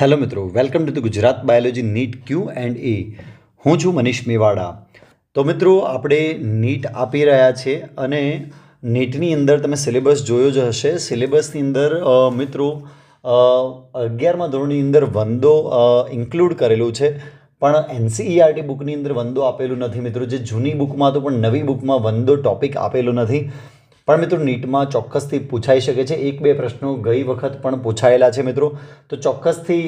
Hello મિત્રો welcome to the Gujarat biology NEET Q and A હું છું મનીષ મેવાડા. તો મિત્રો, આપણે નીટ આપી રહ્યા છે અને નીટની અંદર તમે સિલેબસ જોયો જ હશે. સિલેબસની અંદર મિત્રો અગિયારમાં ધોરણની અંદર વંદો ઇન્ક્લુડ કરેલું છે. પણ એનસીઈઆરટી બુકની અંદર વંદો આપેલું નથી મિત્રો. જે જૂની બુકમાં તો પણ નવી બુકમાં વંદો ટોપિક આપેલો નથી. પણ મિત્રો નીટમાં ચોક્કસથી પૂછાઈ શકે છે. એક બે પ્રશ્નો ગઈ વખત પણ પૂછાયેલા છે મિત્રો. તો ચોક્કસથી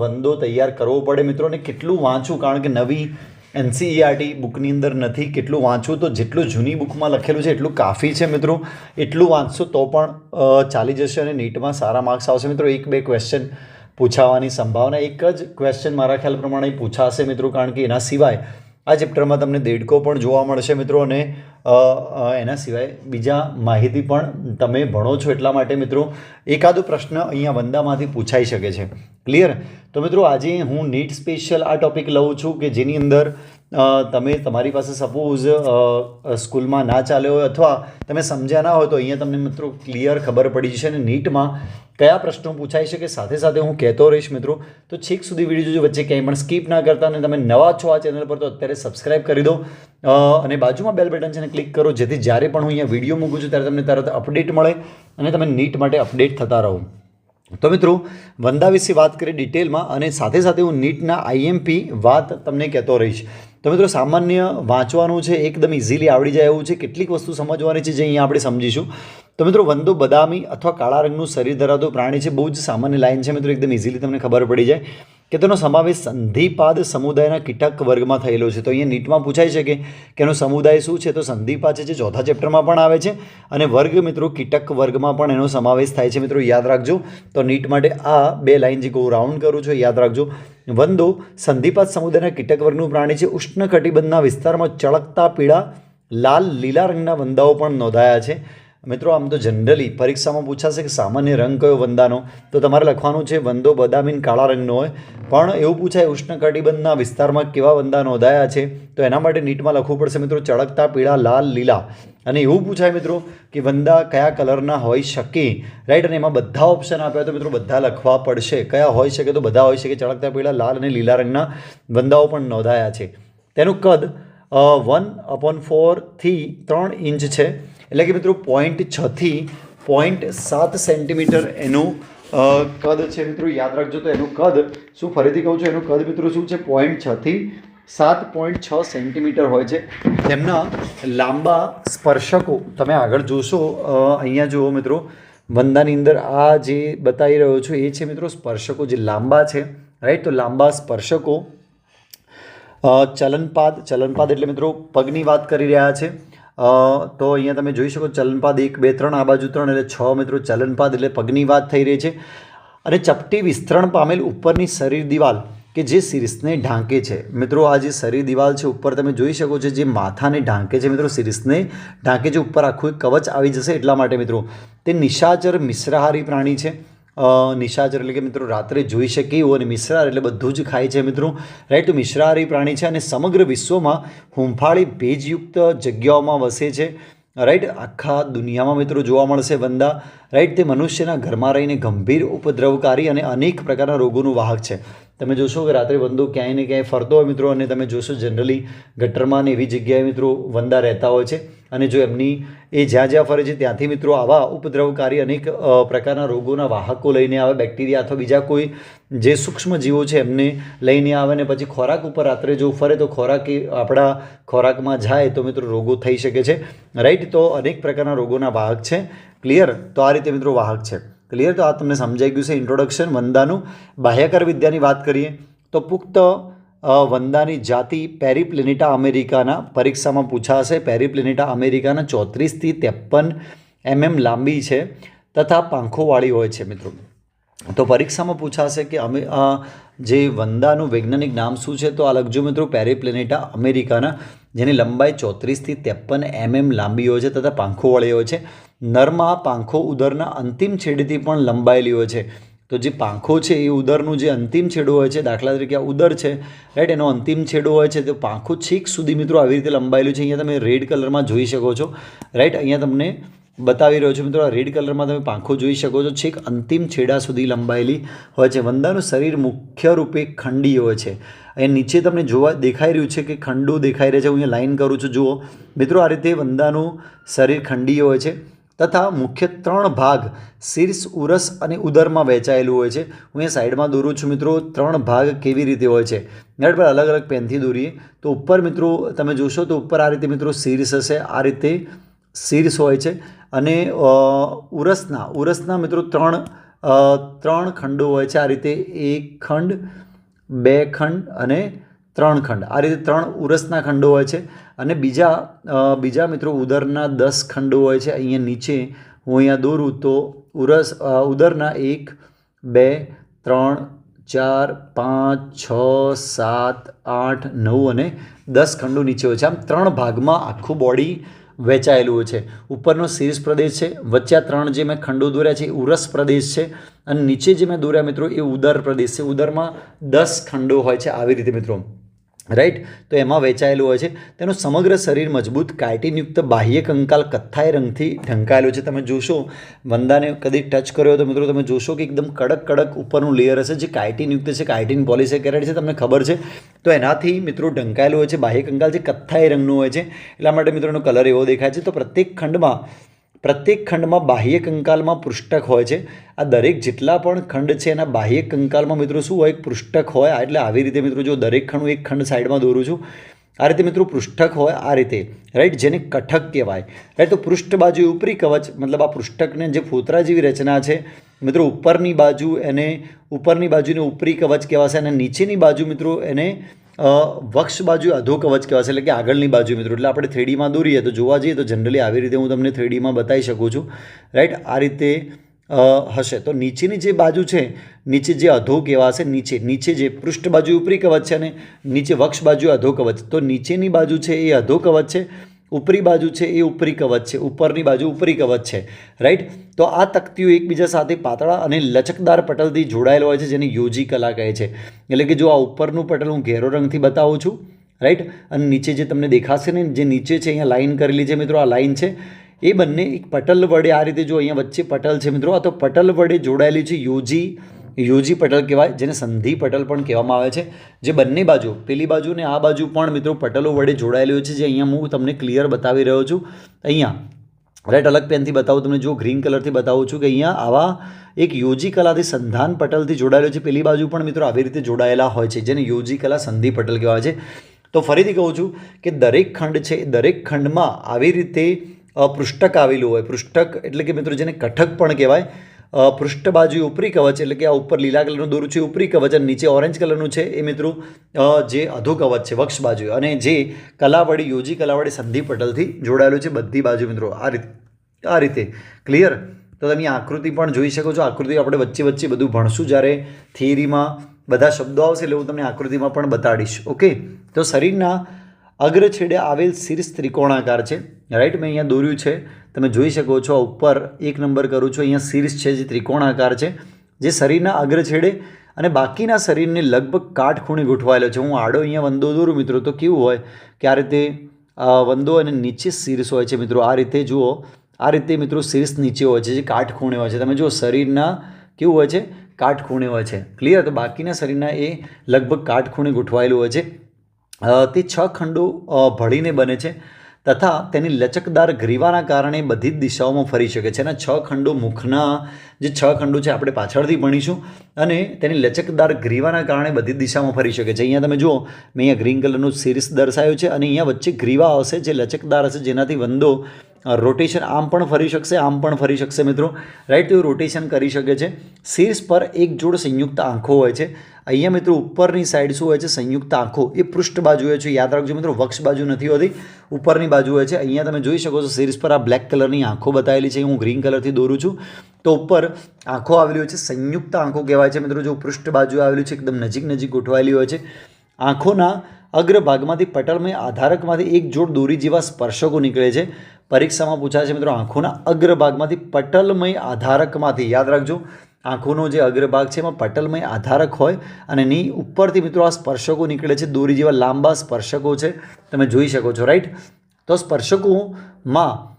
વંદો તૈયાર કરવો પડે મિત્રો અને કેટલું વાંચવું કારણ કે નવી એનસીઈઆરટી બુકની અંદર નથી કેટલું વાંચવું તો જેટલું જૂની બુકમાં લખેલું છે એટલું કાફી છે મિત્રો. એટલું વાંચશો તો પણ ચાલી જશે અને નીટમાં સારા માર્ક્સ આવશે. મિત્રો, એક બે ક્વેશ્ચન પૂછાવાની સંભાવના. એક જ ક્વેશ્ચન મારા ખ્યાલ પ્રમાણે પૂછાશે મિત્રો, કારણ કે એના સિવાય આ ચેપ્ટરમાં તમને દેડકો પણ જોવા મળશે મિત્રો અને એના સિવાય બીજા માહિતી પણ તમે ભણો છો એટલા માટે મિત્રો, એકાદો પ્રશ્ન અહીંયા વંદામાંથી પૂછાઈ શકે છે. ક્લિયર તો મિત્રો આજે હું નીટ સ્પેશિયલ આ ટોપિક લઉં છું કે જેની અંદર તમે તમારી પાસે સપોઝ સ્કૂલમાં ના ચાલ્યો હોય અથવા તમે સમજ્યા ના હોય તો અહીંયા તમને મિત્રો ક્લિયર ખબર પડી જશે અને નીટમાં કયા પ્રશ્નો પૂછાય છે કે સાથે સાથે હું કહેતો રહીશ મિત્રો. તો છેક સુધી વીડિયો જોજો. વચ્ચે ક્યાંય પણ સ્કીપ ના કરતા અને તમે નવા છો આ ચેનલ પર તો અત્યારે સબસ્ક્રાઇબ કરી દો. અને બાજુમાં બેલ બટન છે ને ક્લિક કરો. જેથી જ્યારે પણ હું અહીંયા વીડિયો મૂકું છું ત્યારે તમને તરત અપડેટ મળે અને તમે નીટ માટે અપડેટ થતા રહો. તો મિત્રો, વંદા વિશે વાત કરી ડિટેલમાં અને સાથે સાથે હું નીટના આઈએમપી વાત તમને કહેતો રહીશ. તો મિત્રો સામાન્ય વાંચવાનું છે એકદમ ઇઝીલી આવડી જાય એવું છે. કેટલીક વસ્તુ સમજવાની છે જે અહીંયા આપણે સમજીશું. તો મિત્રો, વંદો બદામી અથવા કાળા રંગનું શરીર ધરાવતું પ્રાણી છે, બહુ જ સામાન્ય લાઇન છે મિત્રો, એકદમ ઇઝીલી તમને ખબર પડી જાય કે તેનો સમાવેશ સંધિપાદ સમુદાયના કીટક વર્ગમાં થયેલો છે. તો અહીંયા નીટમાં પૂછાય છે કે એનો સમુદાય શું છે? તો સંધિપાદ છે, જે ચોથા ચેપ્ટરમાં પણ આવે છે અને વર્ગ મિત્રો, કીટક વર્ગમાં પણ એનો સમાવેશ થાય છે. મિત્રો, યાદ રાખજો, તો નીટ માટે આ બે લાઈન જે હું રાઉન્ડ કરું છું, યાદ રાખજો. વંદો સંધિપાદ સમુદાયના કીટક વર્ગનું પ્રાણી છે, ઉષ્ણકટિબંધના વિસ્તારમાં ચળકતા પીળા, લાલ, લીલા રંગના વંદાઓ પણ નોંધાયા છે. મિત્રો, આમ તો જનરલી પરીક્ષામાં પૂછાશે કે સામાન્ય રંગ કયો વંદાનો? તો તમારે લખવાનું છે, વંદો બદામીન કાળા રંગનો હોય. પણ એવું પૂછાય, ઉષ્ણકટિબંધના વિસ્તારમાં કેવા વંદા નોંધાયા છે? તો એના માટે નીટમાં લખવું પડશે, મિત્રો, ચળકતા પીળા, લાલ, લીલા. અને એવું પૂછાય, મિત્રો, કે વંદા કયા કલરના હોઈ શકે? રાઈટ અને એમાં બધા ઓપ્શન આપ્યા તો, મિત્રો, બધા લખવા પડશે. કયા હોઈ શકે તો બધા હોઈ શકે. ચળકતા પીળા, લાલ અને લીલા રંગના વંદાઓ પણ નોંધાયા છે. તેનું કદ વન અપોન ફોરથી ત્રણ ઇંચ છે. એટલે કે મિત્રો પોઈન્ટ છથી પોઈન્ટ સાત સેન્ટીમીટર એનું કદ છે મિત્રો, યાદ રાખજો તો એનું કદ શું ફરીથી કહું છું, એનું કદ મિત્રો શું છે? પોઈન્ટ છથી સાત પોઈન્ટ છ સેન્ટીમીટર હોય છે. તેમના લાંબા સ્પર્શકો, તમે આગળ જોશો અહીંયા જુઓ મિત્રો વંદાની અંદર આ જે બતાવી રહ્યો છું, એ છે મિત્રો સ્પર્શકો જે લાંબા છે રાઈટ તો લાંબા સ્પર્શકો ચલનપાદ ચલનપાદ એટલે મિત્રો પગની વાત કરી રહ્યા છે. તો અહીંયા તમે જોઈ શકો ચલનપાદ એક, બે, ત્રણ, આ બાજુ ત્રણ એટલે છ મિત્રો ચલનપાદ એટલે પગની વાત થઈ રહી છે. અને ચપટી વિસ્તરણ પામેલ ઉપરની શરીર દિવાલ કે જે શિરીષને ઢાંકે છે. મિત્રો, આ જે શરીર દિવાલ છે ઉપર તમે જોઈ શકો છો જે માથાને ઢાંકે છે. મિત્રો, શિરીષને ઢાંકે છે. ઉપર આખું કવચ આવી જશે એટલા માટે મિત્રો. તે નિશાચર મિશ્રાહારી પ્રાણી છે. નિશાચર એટલે કે મિત્રો રાત્રે જોઈ શકે એવું અને મિશ્રાર એટલે બધું જ ખાય છે મિત્રો. રાઈટ મિશ્રાહારી પ્રાણી છે અને સમગ્ર વિશ્વમાં હુંફાળી ભેજયુક્ત જગ્યાઓમાં વસે છે. રાઈટ આખા દુનિયામાં મિત્રો જોવા મળશે વંદા. રાઈટ તે મનુષ્યના ઘરમાં રહીને ગંભીર ઉપદ્રવકારી અને અનેક પ્રકારના રોગોનું વાહક છે. તમે જોશો કે રાત્રે વંદો ક્યાંય ને ક્યાંય ફરતો હોય મિત્રો અને તમે જોશો જનરલી ગટરમાં ને એવી જગ્યાએ મિત્રો વંદા રહેતા હોય છે. અને જો એમની એ જ્યાં જ્યાં ફરે છે ત્યાંથી મિત્રો આવા ઉપદ્રવકારી અનેક પ્રકારના રોગોના વાહકો લઈને આવે, બેક્ટેરિયા અથવા બીજા કોઈ જે સૂક્ષ્મ જીવો છે એમને લઈને આવે ને પછી ખોરાક ઉપર રાત્રે જો ફરે તો ખોરાક એ આપણા ખોરાકમાં જાય તો મિત્રો રોગો થઈ શકે છે. રાઈટ તો અનેક પ્રકારના રોગોના વાહક છે. ક્લિયર તો આ રીતે મિત્રો વાહક છે. ક્લિયર તો આ તમને સમજાઈ ગયું છે. ઇન્ટ્રોડક્શન વંદાનું બાહ્યકર વિદ્યાની વાત કરીએ તો પુખ્ત વંદાની જાતિ પેરીપ્લેનિટા અમેરિકાના પરીક્ષામાં પૂછાશે. પેરીપ્લેનિટા અમેરિકાના ચોત્રીસથી ત્રેપન એમએમ લાંબી છે તથા પાંખોવાળી હોય છે મિત્રો. તો પરીક્ષામાં પૂછાશે કે અમે જે વંદાનું વૈજ્ઞાનિક નામ શું છે? તો આ લખજો મિત્રો. પેરીપ્લેનેટા અમેરિકાના, જેની લંબાઈ ચોત્રીસથી ત્રેપન એમએમ લાંબી હોય છે તથા પાંખોવાળી હોય છે. નરમાં પાંખો ઉદરના અંતિમ છેડેથી પણ લંબાયેલી હોય છે. તો જે પાંખો છે એ ઉદરનું જે અંતિમ છેડો હોય છે, દાખલા તરીકે આ ઉદર છે રાઈટ એનો અંતિમ છેડો હોય છે, તો પાંખો છેક સુધી મિત્રો આવી રીતે લંબાયેલું છે. અહીંયા તમે રેડ કલરમાં જોઈ શકો છો રાઈટ અહીંયા તમને બતાવી રહ્યો છું મિત્રો, આ રેડ કલરમાં તમે પાંખો જોઈ શકો છો. છેક અંતિમ છેડા સુધી લંબાયેલી હોય છે. વંદાનું શરીર મુખ્ય રૂપે ખંડી હોય છે. અહીંયા નીચે તમને જોવા દેખાઈ રહ્યું છે કે ખંડો દેખાઈ રહ્યા છે. હું અહીંયા લાઈન કરું છું. જુઓ, મિત્રો, આ રીતે વંદાનું શરીર ખંડી હોય છે. તથા મુખ્ય ત્રણ ભાગ શીર્ષ, ઉરસ અને ઉદરમાં વહેંચાયેલું હોય છે. હું અહીંયા સાઈડમાં દોરું છું મિત્રો. ત્રણ ભાગ કેવી રીતે હોય છે? નેટ પર અલગ અલગ પેનથી દોરીએ. તો ઉપર મિત્રો, તમે જોશો તો ઉપર આ રીતે મિત્રો શીર્ષ હશે. આ રીતે શીર્ષ હોય છે. અને ઉરસના ઉરસના મિત્રો ત્રણ ત્રણ ખંડો હોય છે. આ રીતે એક ખંડ, બે ખંડ અને ત્રણ ખંડ. આ રીતે ત્રણ ઉરસના ખંડો હોય છે અને બીજા બીજા મિત્રો ઉદરના દસ ખંડો હોય છે. અહીંયા નીચે હું અહીંયા દોરું તો ઉરસ ઉદરના એક, બે, ત્રણ, ચાર, પાંચ, છ, સાત, આઠ, નવ અને દસ ખંડો નીચે હોય છે. આમ ત્રણ ભાગમાં આખું બોડી વહેંચાયેલું હોય છે. ઉપરનો શીર્ષ પ્રદેશ છે, વચ્ચે આ ત્રણ જે મેં ખંડો દોર્યા છે એ ઉરસ પ્રદેશ છે અને નીચે જે મેં દોર્યા મિત્રો એ ઉદર પ્રદેશ છે. ઉદરમાં દસ ખંડો હોય છે. આવી રીતે મિત્રો રાઈટ? તો એમાં વહેંચાયેલું હોય છે. તેનું સમગ્ર શરીર મજબૂત કાયટીનયુક્ત બાહ્ય કંકાલ કથ્થાઈ રંગથી ઢંકાયેલું છે. તમે જોશો, વંદાને કદી ટચ કર્યો તો મિત્રો તમે જોશો કે એકદમ કડક કડક ઉપરનું લેયર હશે જે કાયટીનયુક્ત છે, કાયટીન પોલિસેકેરાઇડ છે, તમને ખબર છે. તો એનાથી મિત્રો ઢંકાયેલું હોય છે, બાહ્ય કંકાલ જે કથ્થાઈ રંગનું હોય છે. એટલા માટે મિત્રોનો કલર એવો દેખાય છે. તો પ્રત્યેક ખંડમાં પ્રત્યેક ખંડમાં બાહ્ય કંકાલમાં પૃષ્ઠક હોય છે. આ દરેક જેટલા પણ ખંડ છે એના બાહ્ય કંકાલમાં મિત્રો શું હોય? એક પૃષ્ઠક હોય. એટલે આવી રીતે મિત્રો જો દરેક ખંડ એક ખંડ સાઈડમાં દોરું છું. આ રીતે મિત્રો પૃષ્ઠક હોય આ રીતે. રાઈટ જેને કઠક કહેવાય. રાઈટ તો પૃષ્ઠ બાજુ ઉપરી કવચ. મતલબ આ પૃષ્ઠકને જે ફોતરા જેવી રચના છે, મિત્રો ઉપરની બાજુ એને ઉપરની બાજુને ઉપરી કવચ કહેવાશે અને નીચેની બાજુ મિત્રો એને વક્ષ બાજુ અધો કવચ કહેવાશે એટલે કે આગળની બાજુ મિત્રો. એટલે આપણે થ્રીડીમાં દોરીએ તો જોવા જઈએ તો જનરલી આવી રીતે હું તમને થ્રીડીમાં બતાવી શકું છું. રાઈટ આ રીતે હશે. તો નીચેની જે બાજુ છે, નીચે જે અધો કહેવાશે નીચે. નીચે જે પૃષ્ઠ બાજુ ઉપરી કવચ છે અને નીચે વક્ષ બાજુ અધો કવચ. તો નીચેની બાજુ છે એ અધો કવચ છે. ઉપરી બાજુ છે, એ ઉપરી કવચ છે, ઉપરની બાજુ ઉપરી કવચ છે રાઈટ તો આ તકતીઓ એકબીજા સાથે પાતળા અને લચકદાર પટલથી જોડાયેલો હોય છે, જેને યોજી કલા કહે છે. એટલે કે જો આ ઉપરનું પટલ હું ઘેરો રંગથી બતાવું છું રાઈટ અને નીચે જે તમને દેખાશે ને, જે નીચે છે, અહીંયા લાઈન કરેલી છે મિત્રો, આ લાઈન છે, એ બંને એક પટલ વડે આ રીતે જો અહીંયા વચ્ચે પટલ છે મિત્રો, આ તો પટલ વડે જોડાયેલી છે, યોજી યોજી પટલ કહેવાય, જેને સંધિ પટલ પણ કહેવામાં આવે છે. જે બંને બાજુ, પેલી બાજુ ને આ બાજુ પણ મિત્રો પટલો વડે જોડાયેલું છે. જે અહીંયા હું તમને ક્લિયર બતાવી રહ્યો છું. અહીંયા રાઈટ અલગ પેનથી બતાવું, તમને જો ગ્રીન કલરથી બતાવું છું કે અહીંયા આવા એક યોજી કલાથી સંધાન પટલથી જોડાયેલો છે. પેલી બાજુ પણ મિત્રો આવી રીતે જોડાયેલા હોય છે, જેને યોજી કલા સંધિ પટલ કહેવાય છે. તો ફરીથી કહું છું કે દરેક ખંડ છે, દરેક ખંડમાં આવી રીતે પૃષ્ઠક આવેલું હોય. પૃષ્ઠક એટલે કે મિત્રો જેને કઠક પણ કહેવાય પૃષ્ઠ બાજુ ઉપરી કવચ એટલે કે આ ઉપર લીલા કલરનું દોરું છે, ઉપરી કવચ અને નીચે ઓરેન્જ કલરનું છે એ મિત્રો જે અધો કવચ છે વક્ષ બાજુ અને જે કલાવડી, યોજી કલાવડી સંધિ પટલથી જોડાયેલું છે બધી બાજુ મિત્રો. આ રીતે આ રીતે. ક્લિયર તો તમે આકૃતિ પણ જોઈ શકો છો. આકૃતિ આપણે વચ્ચે વચ્ચે બધું ભણશું. જ્યારે થિયરીમાં બધા શબ્દો આવશે એટલે હું તમને આકૃતિમાં પણ બતાડીશ. ઓકે તો શરીરના અગ્ર છેડે આવેલ શીર્ષ ત્રિકોણાકાર છે. રાઈટ મેં અહીંયા દોર્યું છે. તમે જોઈ શકો છો ઉપર એક નંબર કરું છું. અહીંયા શીર્ષ છે જે ત્રિકોણાકાર છે, જે શરીરના અગ્ર છેડે અને બાકીના શરીરને લગભગ કાટખૂણે ગોઠવાયેલો છે. હું આડો અહીંયા વંદો દોરું, મિત્રો. તો કેવું હોય કે આ રીતે વંદો અને નીચે શીર્ષ હોય છે, મિત્રો. આ રીતે જુઓ, આ રીતે, મિત્રો શીર્ષ નીચે હોય છે, જે કાટખૂણે હોય છે. તમે જુઓ, શરીરના કેવું હોય છે? કાટખૂણે હોય છે. ક્લિયર તો બાકીના શરીરના એ લગભગ કાટખૂણે ગોઠવાયેલું હોય છે. તે છ ખંડો ભળીને બને છે તથા તેની લચકદાર ગ્રીવાના કારણે બધી જ દિશાઓમાં ફરી શકે છે. અને છ ખંડો મુખના, જે છ ખંડો છે, આપણે પાછળથી ભણીશું અને તેની લચકદાર ગ્રીવાના કારણે બધી જ દિશામાં ફરી શકે છે. અહીંયા તમે જુઓ, મેં અહીંયા ગ્રીન કલરનું સિરીસ દર્શાવ્યું છે અને અહીંયા વચ્ચે ગ્રીવા આવશે જે લચકદાર હશે, જેનાથી વંદો રોટેશન આમ પણ ફરી શકશે, આમ પણ ફરી શકશે મિત્રો. રાઈટ તો રોટેશન કરી શકે છે. શીર્ષ પર એક જોડ સંયુક્ત આંખો હોય છે. અહીંયા મિત્રો ઉપરની સાઈડ શું હોય છે? સંયુક્ત આંખો. એ પૃષ્ઠ બાજુ હોય છે. યાદ રાખજો મિત્રો, વક્ષ બાજુ નથી હોતી. ઉપરની બાજુ હોય છે. અહીંયા તમે જોઈ શકો છો, શીર્ષ પર આ બ્લેક કલરની આંખો બતાવેલી છે. હું ગ્રીન કલરથી દોરું છું. તો ઉપર આંખો આવેલી હોય છે. સંયુક્ત આંખો કહેવાય છે મિત્રો. જો પૃષ્ઠ બાજુ આવેલું છે, એકદમ નજીક નજીક ગોઠવાયેલી હોય છે. આંખોના અગ્રભાગમાંથી પટલમય આધારકમાંથી એક જોડ દોરી જેવા સ્પર્શકો નીકળે છે. પરીક્ષામાં પૂછાય છે મિત્રો, આંખોના અગ્રભાગમાંથી પટલમય આધારકમાંથી યાદ રાખજો. આંખોનો જે અગ્રભાગ છે એમાં પટલમય આધારક હોય અને એની ઉપરથી મિત્રો આ સ્પર્શકો નીકળે છે. દોરી જેવા લાંબા સ્પર્શકો છે. તમે જોઈ શકો છો રાઈટ તો સ્પર્શકોમાં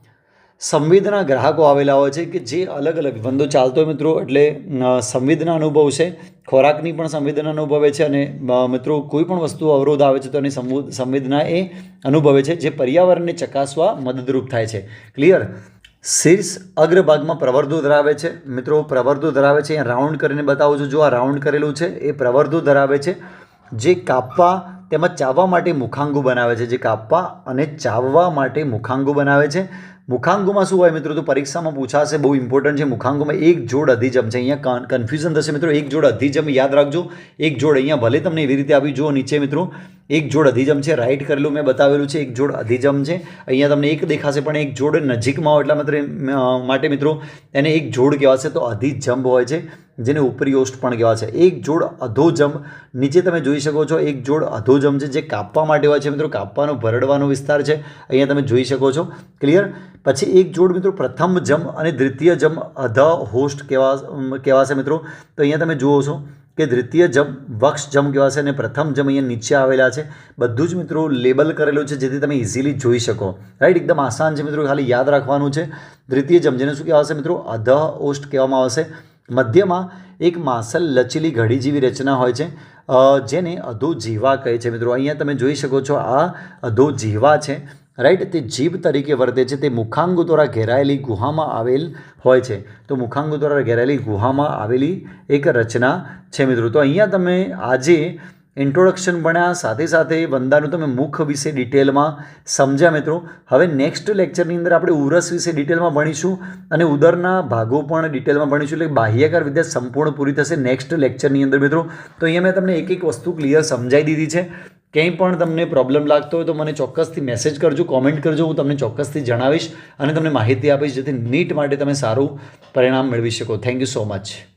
સંવેદના ગ્રાહકો આવેલા હોય છે કે જે અલગ અલગ બંધો ચાલતો હોય મિત્રો, એટલે સંવેદના અનુભવ છે. ખોરાકની પણ સંવેદના અનુભવે છે અને મિત્રો, કોઈ પણ વસ્તુ અવરોધ આવે છે તો એની સંવો- સંવેદના એ અનુભવે છે, જે પર્યાવરણને ચકાસવા મદદરૂપ થાય છે. ક્લિયર શીર્ષ અગ્રભાગમાં પ્રવર્ધો ધરાવે છે. મિત્રો, પ્રવર્ધો ધરાવે છે, અહીંયા રાઉન્ડ કરીને બતાવું છું. જો આ રાઉન્ડ કરેલું છે, એ પ્રવર્ધો ધરાવે છે, જે કાપવા તેમજ ચાવવા માટે મુખાંગુ બનાવે છે. જે કાપવા અને ચાવવા માટે મુખાંગુ બનાવે છે. મુખાંગુમાં શું હોય મિત્રો? તો પરીક્ષામાં પૂછાશે, બહુ ઇમ્પોર્ટન્ટ છે. મુખાંગોમાં એક જોડ અધિજમ છે. અહીંયા કન્ફ્યુઝન થશે મિત્રો. એક જોડ અધિજમ યાદ રાખજો. એક જોડ અહીંયા ભલે તમને એવી રીતે આવી જુઓ નીચે મિત્રો. એક જોડ અધિજમ છે. રાઈટ કરેલું મેં બતાવેલું છે. એક જોડ અધિજમ છે. અહીંયા તમને એક દેખાશે, પણ એક જોડ નજીકમાં હોય એટલા માત્ર માટે મિત્રો, એને એક જોડ કહેવાશે. તો અધિજંબ હોય છે, જેને ઉપરી ઓસ્ટ પણ કહેવાય છે. એક જોડ અધોજંબ નીચે તમે જોઈ શકો છો, એક જોડ અધોજંબ છે, જે કાપવા માટે હોય છે મિત્રો. કાપવાનો, ભરડવાનો વિસ્તાર છે. અહીંયા તમે જોઈ શકો છો. ક્લિયર પછી એક જોડ મિત્રો પ્રથમ જમ અને દ્વિતીય જમ અધ હોસ્ટ કહેવા કહેવાશે મિત્રો. તો અહીંયા તમે જુઓ છો કે દ્વિતીય જમ વક્ષ જમ કહેવાશે અને પ્રથમ જમ અહીંયા નીચે આવેલા છે. બધું જ મિત્રો લેબલ કરેલું છે જેથી તમે ઇઝીલી જોઈ શકો. રાઈટ એકદમ આસાન છે મિત્રો, ખાલી યાદ રાખવાનું છે. દ્વિતીય જમ જેને શું કહેવાશે મિત્રો? અધ હોસ્ટ કહેવામાં આવશે. મધ્યમાં એક માસલ લચીલી ઘડી જેવી રચના હોય છે. જેને અધો જીવા કહે છે મિત્રો. અહીંયા તમે જોઈ શકો છો આ અધો જીવા છે. રાઈટ તે જીભ તરીકે વર્તે છે. તે મુખાંગુ દ્વારા ઘેરાયેલી ગુહામાં આવેલ હોય છે. તો મુખાંગુ દ્વારા ઘેરાયેલી ગુહામાં આવેલી એક રચના છે મિત્રો. તો અહીંયા તમે આજે ઇન્ટ્રોડક્શન ભણ્યા, સાથે સાથે વંદાનું તમે મુખ વિશે ડિટેલમાં સમજ્યા મિત્રો. હવે નેક્સ્ટ લેક્ચરની અંદર આપણે ઉરસ વિશે ડિટેલમાં ભણીશું અને ઉદરના ભાગો પણ ડિટેલમાં ભણીશું. એટલે બાહ્યકાર વિદ્યા સંપૂર્ણ પૂરી થશે નેક્સ્ટ લેક્ચરની અંદર મિત્રો. તો અહીંયા મેં તમને એક એક વસ્તુ ક્લિયર સમજાવી દીધી છે. ક્યાંય પણ તમને પ્રોબ્લેમ લાગતો હોય તો મને ચોક્કસથી મેસેજ કરજો કોમેન્ટ કરજો, હું તમને ચોક્કસથી જણાવીશ અને તમને માહિતી આપીશ જેથી નીટ માટે તમે સારું પરિણામ મેળવી શકો. Thank you so much